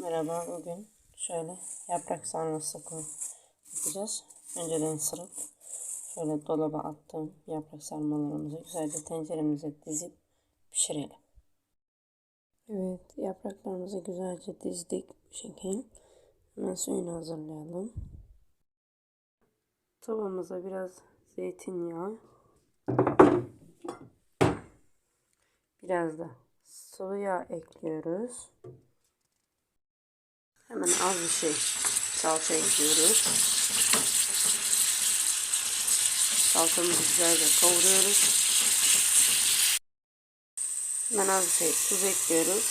Merhaba bugün şöyle yaprak sarması yapacağız. Önceden sırıp şöyle dolaba attığım yaprak sarmalarımızı güzelce tenceremize dizip pişirelim. Evet yapraklarımızı güzelce dizdik bu şekil. Hemen suyunu hazırlayalım. Tavamıza biraz zeytinyağı biraz da sıvı yağ ekliyoruz. Hemen az bir şey salça ekliyoruz. Salçamızı güzelce kavuruyoruz. Hemen az bir şey tuz ekliyoruz.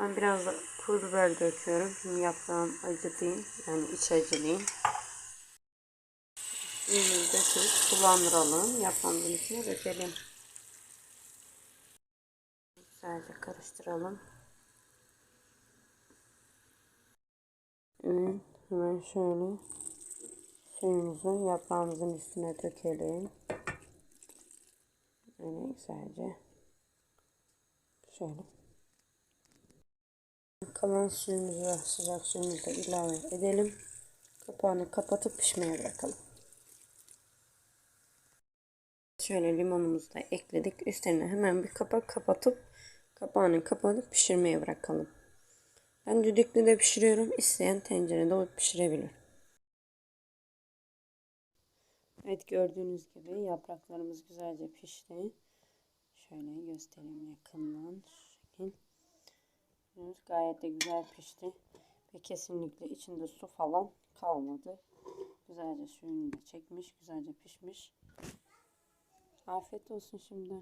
Ben biraz da pul biber döküyorum. Şimdi yaprağım acı değil. Yani iç acı değil. Suyumuzu döküp sulandıralım. Yaprağımızın içine dökelim. Güzelce karıştıralım. Evet, hemen şöyle suyumuzu yaprağımızın üstüne dökelim. Böyle güzelce şöyle kalan suyumuzu sıcak suyumuzu da ilave edelim. Kapağını kapatıp pişmeye bırakalım. Şöyle limonumuzu da ekledik. Üstlerine hemen bir kapak kapatıp kapağını kapatıp pişirmeye bırakalım. Ben düdüklü de pişiriyorum. İsteyen tencerede pişirebilir. Evet gördüğünüz gibi yapraklarımız güzelce pişti. Şöyle göstereyim yakından. Şu. Gayet de güzel pişti. Ve kesinlikle içinde su falan kalmadı. Güzelce suyunu da çekmiş. Güzelce pişmiş. Afiyet olsun şimdi.